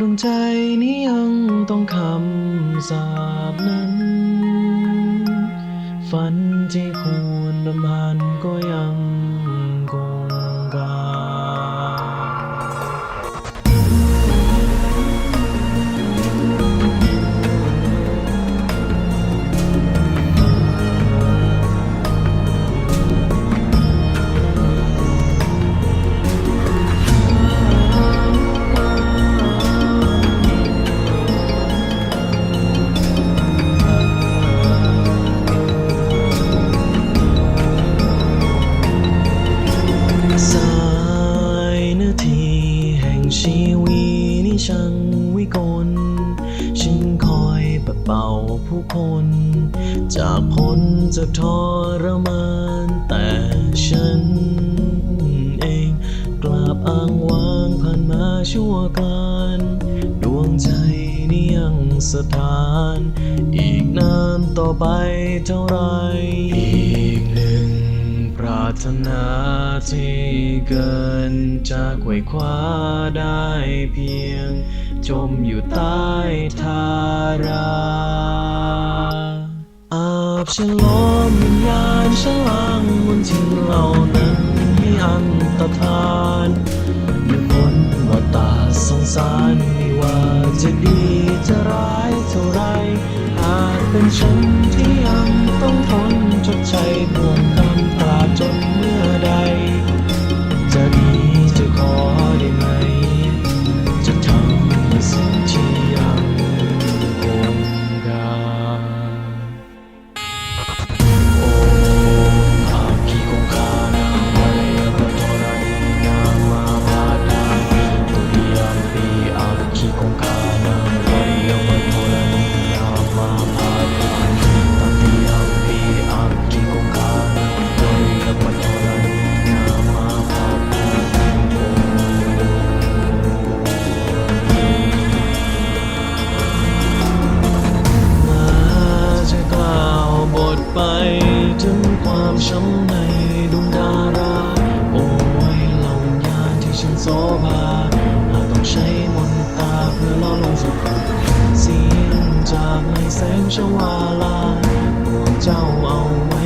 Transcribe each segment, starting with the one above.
ดวงใจนี้ยังต้องคำสาปนั้น ฝันที่ควรดำพันก็ยัง ช่างวิกลฉันคอยปัดเป่าผู้คน จากพ้นจากทรมานแต่ฉันเองกลับอ้างว้างผ่านมาชั่วการดวงใจนี่ยังสถาน อีกนานต่อไปเท่าไร ถนาที่เกินจะไขว่คว้าได้เพียง จมอยู่ใต้ทาราอาบฉลอมวิญญาณฉลังบนทิ้งเหล่านั้นให้อันตรธานเมื่อพ้นว่าตาสงสารไม่ว่าจะดีจะร้ายเท่าไร อาจเป็นฉันที่ยังต้องทน ความช้ำในดวงดารา โอ้ยหล่าวิญญาที่ฉันโซภาอาจต้องใช้มนต์ตาเพื่อล่อลงสุขเสียงจากในแสงชวาลาพวกเจ้าเอาไว้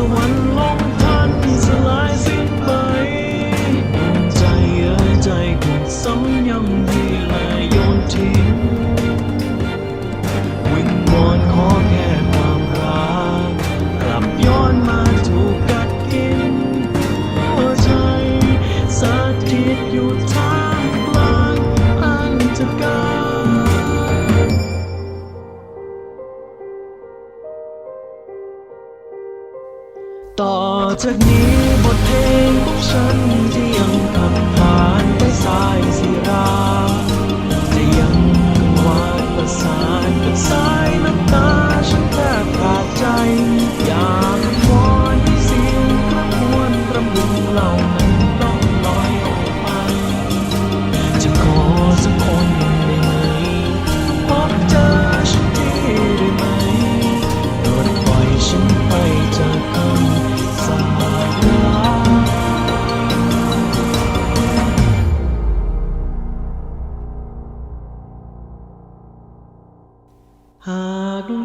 าสว จากนี้บทเพลงของฉัน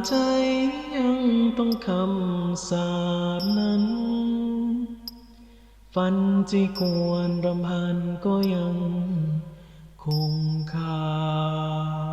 ใจยังต้องคำสาปนั้น ฝันที่ควรรำพันก็ยังคงคา